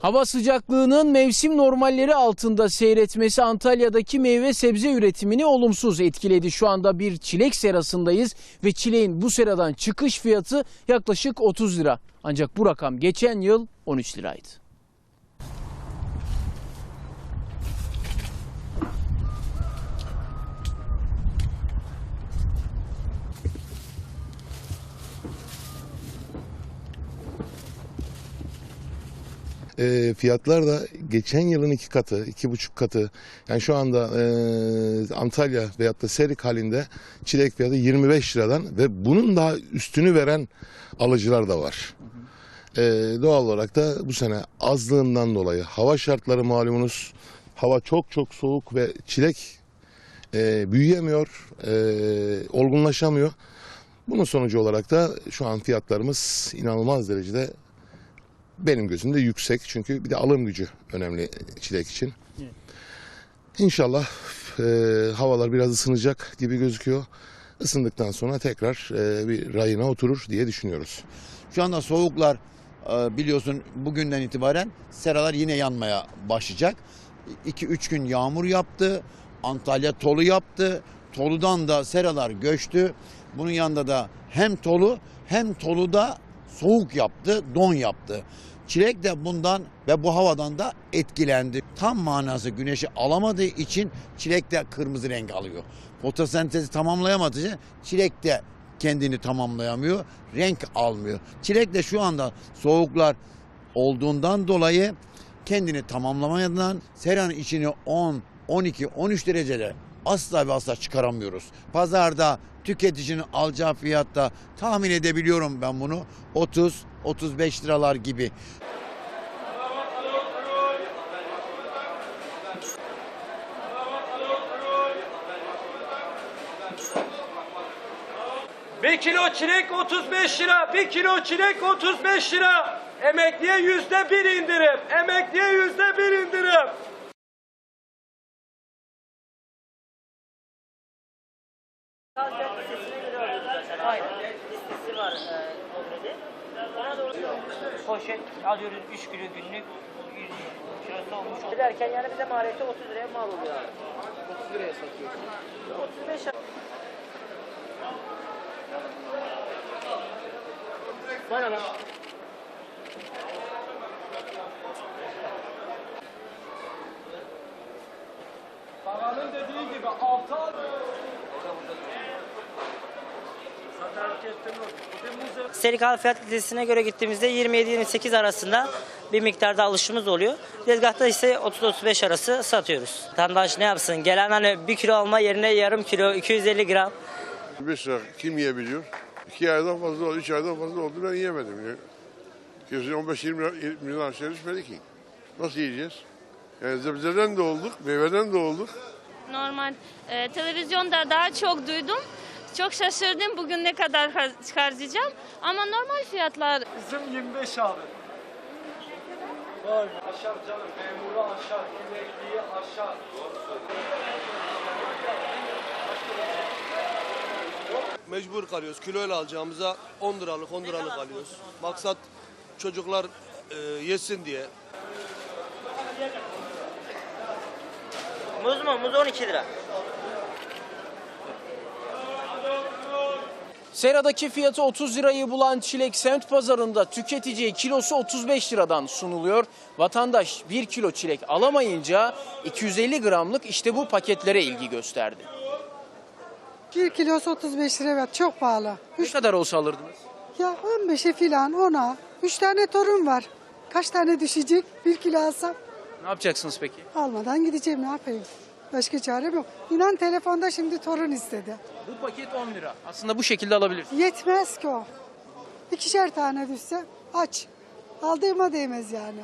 Hava sıcaklığının mevsim normalleri altında seyretmesi Antalya'daki meyve sebze üretimini olumsuz etkiledi. Şu anda bir çilek serasındayız ve çileğin bu seradan çıkış fiyatı yaklaşık 30 lira. Ancak bu rakam geçen yıl 13 liraydı. E, fiyatlar da geçen yılın iki katı, iki buçuk katı. Yani şu anda e, Antalya veyahut da Serik halinde çilek fiyatı 25 liradan ve bunun daha üstünü veren alıcılar da var. E, doğal olarak da bu sene azlığından dolayı hava şartları malumunuz. Hava çok çok soğuk ve çilek e, büyüyemiyor, e, olgunlaşamıyor. Bunun sonucu olarak da şu an fiyatlarımız inanılmaz derecede benim gözümde yüksek. Çünkü bir de alım gücü önemli çilek için. İnşallah e, havalar biraz ısınacak gibi gözüküyor. Isındıktan sonra tekrar e, bir rayına oturur diye düşünüyoruz. Şu anda soğuklar e, biliyorsun bugünden itibaren seralar yine yanmaya başlayacak. 2-3 gün yağmur yaptı. Antalya tolu yaptı. Toludan da seralar göçtü. Bunun yanında da hem tolu hem toluda soğuk yaptı, don yaptı. Çilek de bundan ve bu havadan da etkilendi. Tam manası güneşi alamadığı için çilek de kırmızı renk alıyor. Fotosentezi tamamlayamadığı için çilek de kendini tamamlayamıyor, renk almıyor. Çilek de şu anda soğuklar olduğundan dolayı kendini tamamlamadan seranın içini 10, 12, 13 derecede asla ve asla çıkaramıyoruz. Pazarda tüketicinin alacağı fiyatta tahmin edebiliyorum ben bunu 30, 35 liralar gibi. Bir kilo çilek 35 lira. Bir kilo çilek 35 lira. Emekliye yüzde bir indirim. Emekliye yüzde bir indirim. Aynen. Listesi var e, poşet alıyoruz 3 kilo günlük 100 kilosu olmuş. Derken yani bize maliyeti 30 liraya mal oluyor abi. 30 liraya satıyorsun. 35 lira. Bana bak. Bakanın dediği gibi 6 ay. Serikal fiyat listesine göre gittiğimizde 27-28 arasında bir miktarda alışımız oluyor. Tezgahta ise 30-35 arası satıyoruz. Vatandaş ne yapsın? Gelen hani 1 kilo alma yerine yarım kilo 250 gram 5 lira kim yiyebiliyor? 2 aydan fazla oldu, 3 aydan fazla oldu ben yiyemedim. Ya. Kesin 15-20 milyon aşağı düşmedi ki. Nasıl yiyeceğiz? Yani sebzeden de olduk, meyveden de olduk. Normal e, televizyonda daha çok duydum. Çok şaşırdım bugün ne kadar har- harcayacağım. Ama normal fiyatlar Bizim 25 abi. Vay be. Aşağı canım. Memuru aşağı. Emekliyi aşağı. mecbur kalıyoruz. Kiloyla alacağımıza 10 liralık 10 liralık alıyoruz. Maksat çocuklar e, yesin diye. Muz mu? Muz 12 lira. Seradaki fiyatı 30 lirayı bulan çilek semt pazarında tüketiciye kilosu 35 liradan sunuluyor. Vatandaş 1 kilo çilek alamayınca 250 gramlık işte bu paketlere ilgi gösterdi. 1 kilosu 35 lira evet çok pahalı. Ne kadar olsa alırdınız? Ya 15'e filan 10'a. 3 tane torun var. Kaç tane düşecek? 1 kilo alsam Ne yapacaksınız peki? almadan gideceğim ne yapayım? Başka çarem yok. İnan telefonda şimdi torun istedi. Bu paket 10 lira. Aslında bu şekilde alabilirsiniz. Yetmez ki o. İkişer tane düşse aç. Aldığıma değmez yani.